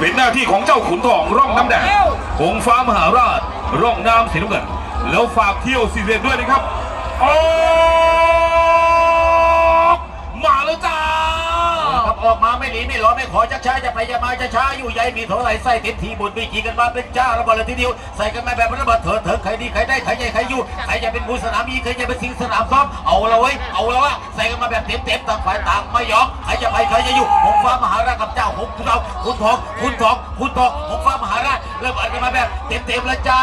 เป็นหน้าที่ของเจ้าขุนทองร่องน้ำแดงหงฟ้ามหาราช ร่องน้ำสีน้ำเงินแล้วฝากเที่ยวซีเรียนด้วยนะครับออกมาแล้วจ้าครับออกมาไม่หนีไม่รอไม่ขอจักช้าจะไปจะมาจะช้าอยู่ใหญ่มีเท่าไหร่ไส้ติดทีบุญมีจีกันมาเป็นจ้าระเบิดเลยทีเดียวใส่กันมาแบบระเบิดเถิดเถิดใครดีใครได้ใครใหญ่ใครอยู่ใครจะเป็นผู้สนามยิงใครจะเป็นสิงสนามซ้อมเอาละเว้ยเอาละวะใส่กันมาแบบเต็มเต็มต่างฝ่ายต่างไม่ยอมใครจะไปใครจะอยู่หงฟ้ามหา คุณทองคุณทองคุณทองหงฟ้ามหาราชเริ่มอ่านกันมาแบบเต็มเต็มๆแล้วจ้า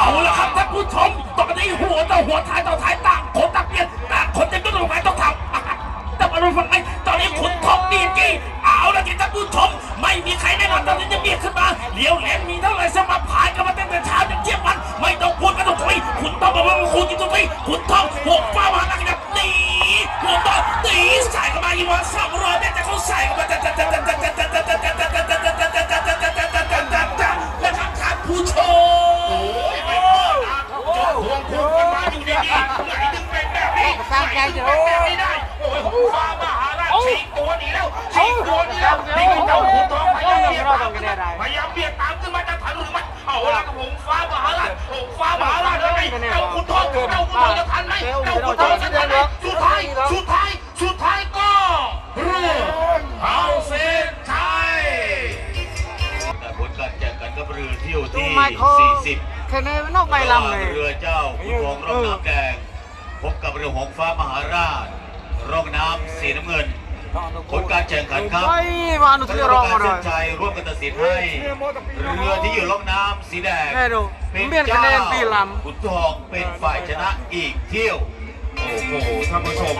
เอาละครับท่านผู้ชมตอไปนี้หัวต่อหัวท้ายต่อท้ายต่างคนต่างเปลี่ยนต่างคนจะต้องลงไปต้องทำแต่มาดูฟังไหมตอนนี้ขุนทองดีกี้เอาละที่ท่านผู้ชมไม่มีใครแน่นอนตอนนี้จะเบียดขึ้นมาเลี้ยวแหลมมีเท่าไหร่สมัครผ่านกันมาตั้งแต่เช้าจนเที่ยงวันไม่ต้องพูดไม่ต้องคุยขุนทองบอกว่าคุณกินตัวไปขุนทองหกฟ้าม ไงเป็นแบบนี้ได้โอ้ยของฟ้ามหาราชฉีกตัวหนีแล้วฉีกตัวหนีแล้วนี่เจ้าขุนทองพยายามเบียดตามขึ้นมาพยายามเบียดตามขึ้นมาจะทันหรือไม่เอาละกับหงฟ้ามหาราชหงฟ้ามหาราชแล้วไงเจ้าขุนทองเจ้าขุนทองจะทันไหมเจ้าขุนทองจะทันไหมสุดท้ายสุดท้ายสุดท้ายก็รู้เอาเส้นชัยผลการแข่งขันกับเรือเที่ยวดูที่ไมเคิล40แค่นี้นอกใบลำเลยเรือเจ้าคุณทองรองน้ำแดง พบกับเรือหงฟ้ามหาราช ร่องน้ำสีน้ำเงิน ผลการแข่งขันครับไอ้มาอนุคทีณะกรรรอมงการมาเลเส้นยชัยร่วมกันตัดสินให้ เรือที่อยู่ร่องน้ำสีแดงแม่ดูเป็นเปลี่ยนคะเจ้าแนนปีลำขุนทองเป็นฝ่ายชนะอีกเที่ยว โอ้โหท่านผู้ชม